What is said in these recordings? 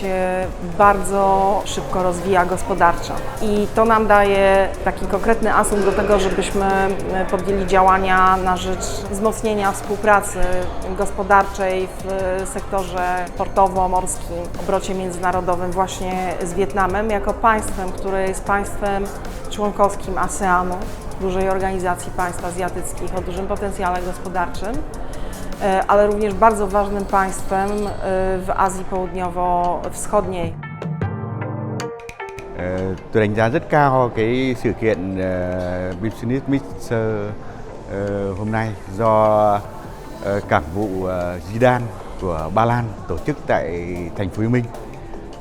się bardzo szybko rozwija gospodarczo. I to nam daje taki konkretny asumpt do tego, żebyśmy e, podjęli działania na rzecz wzmocnienia współpracy gospodarczej w sektorze portowo-morskim, obrocie międzynarodowym właśnie z Wietnamem, jako państwem, które jest państwem członkowskim ASEANu, dużej organizacji państw azjatyckich o dużym potencjale gospodarczym e, E, ale również bardzo ważnym państwem e, w Azji Południowo-Wschodniej. E, tôi đánh giá rất cao cái sự kiện Business Mixer hôm nay do cảng vụ Zidane của Ba Lan tổ chức tại thành phố Hồ Chí Minh.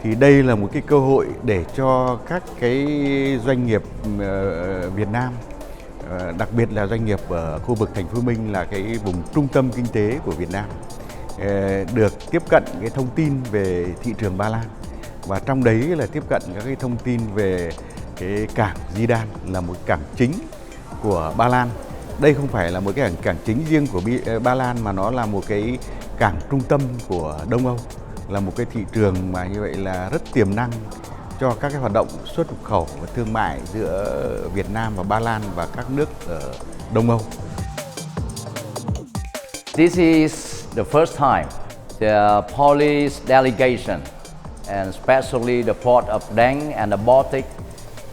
Thì đây là một cái cơ hội để cho các cái doanh nghiệp Việt Nam Ờ, đặc biệt là doanh nghiệp ở khu vực thành phố Minh là cái vùng trung tâm kinh tế của Việt Nam. Ờ, được tiếp cận cái thông tin về thị trường Ba Lan. Và trong đấy là tiếp cận các cái thông tin về cái cảng Zidane là một cảng chính của Ba Lan. Đây không phải là một cái cảng, cảng chính riêng của ờ, Ba Lan mà nó là một cái cảng trung tâm của Đông Âu, là một cái thị trường mà như vậy là rất tiềm năng cho các cái hoạt động xuất nhập khẩu và thương mại giữa Việt Nam và Ba Lan và các nước ở Đông Âu. This is the first time the Polish delegation, and especially the port of Dang and the Baltic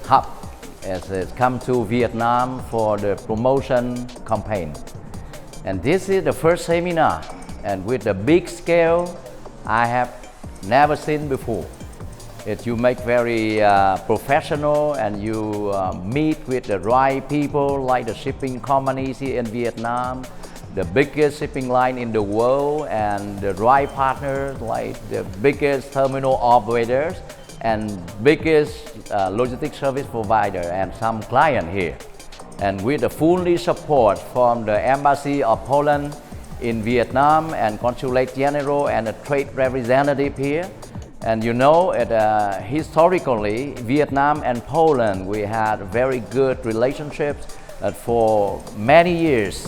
hub, has come to Vietnam for the promotion campaign. And this is the first seminar, and with the big scale, I have never seen before. It you make very uh, professional and you uh, meet with the right people like the shipping companies here in Vietnam, the biggest shipping line in the world and the right partners like the biggest terminal operators and biggest uh, logistics service provider and some client here. And with the fully support from the Embassy of Poland in Vietnam and Consulate General and the trade representative here. And you know, it, uh, historically, Vietnam and Poland, we had very good relationships uh, for many years.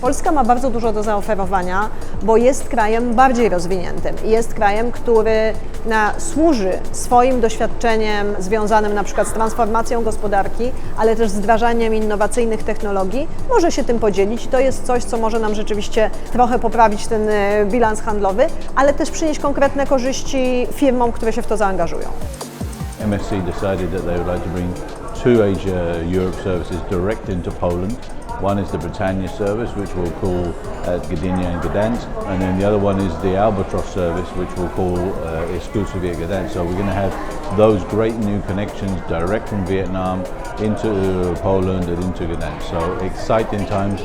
Polska ma bardzo dużo do zaoferowania, bo jest krajem bardziej rozwiniętym. Jest krajem, który na, służy swoim doświadczeniem związanym na przykład z transformacją gospodarki, ale też z wdrażaniem innowacyjnych technologii, może się tym podzielić. To jest coś, co może nam rzeczywiście trochę poprawić ten e, bilans handlowy, ale też przynieść konkretne korzyści firmom, które się w to zaangażują. MSC decided that they would like to bring two Asia Europe services direct into Poland. One is the Britannia service, which we'll call at Gdynia and Gdansk, and then the other one is the Albatross service, which we'll call uh, exclusively at Gdansk. So we're going to have those great new connections direct from Vietnam into Poland and into Gdansk. So exciting times.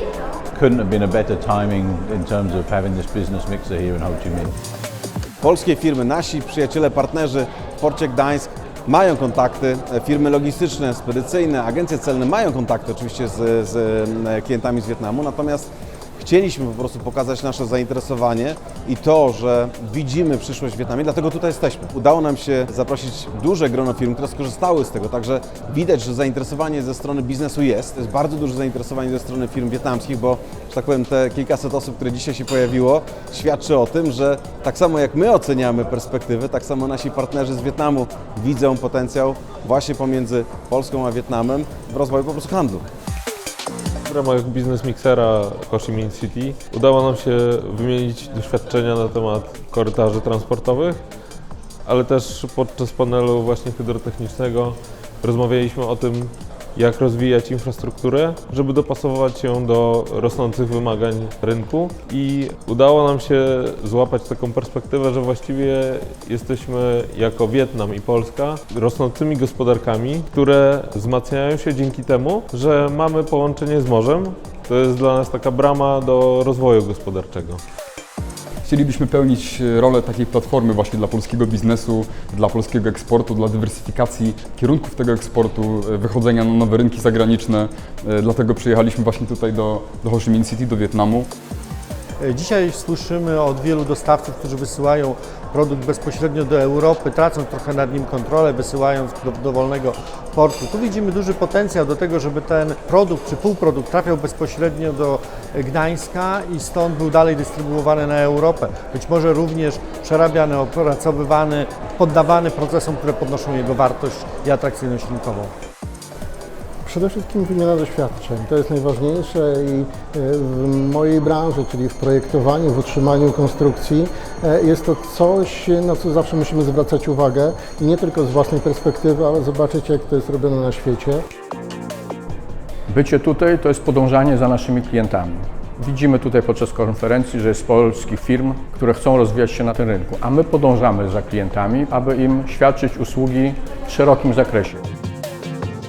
Couldn't have been a better timing in terms of having this business mixer here in Ho Chi Minh. Polskie firmy, nasi przyjaciele, partnerzy w porcie Gdańsk mają kontakty, e, firmy logistyczne, spedycyjne, agencje celne mają kontakty oczywiście z, z e, klientami z Wietnamu, natomiast chcieliśmy po prostu pokazać nasze zainteresowanie i to, że widzimy przyszłość w Wietnamie, dlatego tutaj jesteśmy. Udało nam się zaprosić duże grono firm, które skorzystały z tego, także widać, że zainteresowanie ze strony biznesu jest. Jest bardzo duże zainteresowanie ze strony firm wietnamskich, bo, że tak powiem, te kilkaset osób, które dzisiaj się pojawiło, świadczy o tym, że tak samo jak my oceniamy perspektywy, tak samo nasi partnerzy z Wietnamu widzą potencjał właśnie pomiędzy Polską a Wietnamem w rozwoju po prostu handlu. W ramach biznes mixera Minh City udało nam się wymienić doświadczenia na temat korytarzy transportowych, ale też podczas panelu właśnie hydrotechnicznego rozmawialiśmy o tym, jak rozwijać infrastrukturę, żeby dopasować ją do rosnących wymagań rynku i udało nam się złapać taką perspektywę, że właściwie jesteśmy jako Wietnam i Polska rosnącymi gospodarkami, które wzmacniają się dzięki temu, że mamy połączenie z morzem. To jest dla nas taka brama do rozwoju gospodarczego. Chcielibyśmy pełnić rolę takiej platformy właśnie dla polskiego biznesu, dla polskiego eksportu, dla dywersyfikacji kierunków tego eksportu, e, wychodzenia na nowe rynki zagraniczne. E, Dlatego przyjechaliśmy właśnie tutaj do, do Ho Chi Minh City, do Wietnamu. E, Dzisiaj słyszymy od wielu dostawców, którzy wysyłają produkt bezpośrednio do Europy, tracąc trochę nad nim kontrolę, wysyłając do dowolnego portu. Tu widzimy duży potencjał do tego, żeby ten produkt czy półprodukt trafiał bezpośrednio do Gdańska i stąd był dalej dystrybuowany na Europę. Być może również przerabiany, opracowywany, poddawany procesom, które podnoszą jego wartość i atrakcyjność rynkową. Przede wszystkim wymiana doświadczeń. To jest najważniejsze i e, w mojej branży, czyli w projektowaniu, w utrzymaniu konstrukcji, e, jest to coś, na co zawsze musimy zwracać uwagę i nie tylko z własnej perspektywy, ale zobaczyć, jak to jest robione na świecie. Bycie tutaj to jest podążanie za naszymi klientami. Widzimy tutaj podczas konferencji, że jest polskich firm, które chcą rozwijać się na tym rynku, a my podążamy za klientami, aby im świadczyć usługi w szerokim zakresie.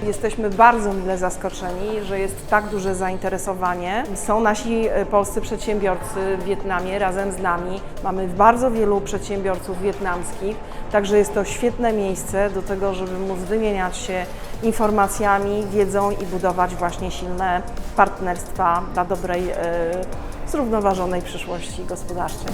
Jesteśmy bardzo mile zaskoczeni, że jest tak duże zainteresowanie. Są nasi e, polscy przedsiębiorcy w Wietnamie razem z nami. Mamy bardzo wielu przedsiębiorców wietnamskich, także jest to świetne miejsce do tego, żeby móc wymieniać się informacjami, wiedzą i budować właśnie silne partnerstwa dla dobrej, e, zrównoważonej przyszłości gospodarczej.